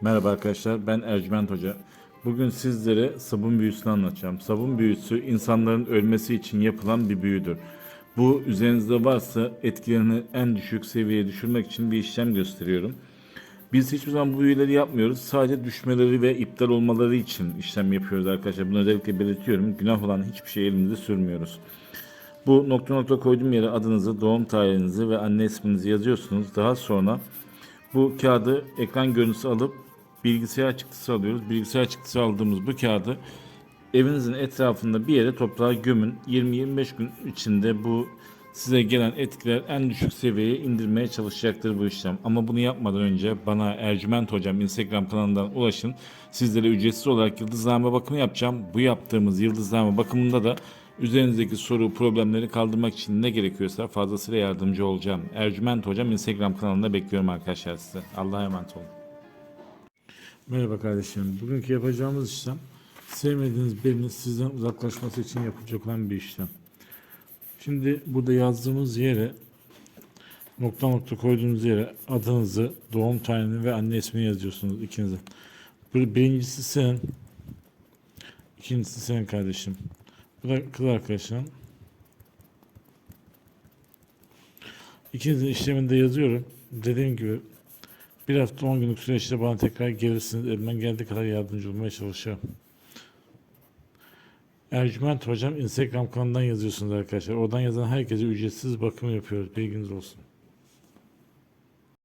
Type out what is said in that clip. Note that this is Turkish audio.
Merhaba arkadaşlar, ben Ercüment Hoca. Bugün sizlere sabun büyüsünü anlatacağım. Sabun büyüsü insanların ölmesi için yapılan bir büyüdür. Bu üzerinizde varsa etkilerini en düşük seviyeye düşürmek için bir işlem gösteriyorum. Biz hiçbir zaman bu büyüleri yapmıyoruz. Sadece düşmeleri ve iptal olmaları için işlem yapıyoruz arkadaşlar. Bunu özellikle belirtiyorum. Günah olan hiçbir şey elimize sürmüyoruz. Bu nokta nokta koyduğum yere adınızı, doğum tarihinizi ve anne isminizi yazıyorsunuz. Daha sonra bu kağıdı ekran görüntüsü alıp bilgisayar çıktısı alıyoruz. Bilgisayar çıktısı aldığımız bu kağıdı evinizin etrafında bir yere toprağa gömün. 20-25 gün içinde bu size gelen etkiler en düşük seviyeye indirmeye çalışacaktır bu işlem. Ama bunu yapmadan önce bana Ercüment Hocam Instagram kanalından ulaşın. Sizlere ücretsiz olarak yıldızlama bakımı yapacağım. Bu yaptığımız yıldızlama bakımında da üzerinizdeki soru, problemleri kaldırmak için ne gerekiyorsa fazlasıyla yardımcı olacağım. Ercüment Hocam Instagram kanalında bekliyorum arkadaşlar size. Allah'a emanet olun. Merhaba kardeşim. Bugünkü yapacağımız işlem sevmediğiniz birinin sizden uzaklaşması için yapılacak olan bir işlem. Şimdi burada yazdığımız yere nokta nokta koyduğunuz yere adınızı, doğum tarihini ve anne ismini yazıyorsunuz ikinize. Bir- Birincisi senin, ikincisi senin kardeşim. Kız arkadaşın. İkinizin işlemini de yazıyorum. Dediğim gibi bir hafta 10 günlük süreçte bana tekrar gelirsiniz. Elimden geldiği kadar yardımcı olmaya çalışacağım. Ercüment Hocam Instagram kanalından yazıyorsunuz arkadaşlar. Oradan yazan herkese ücretsiz bakım yapıyoruz. Bilginiz olsun.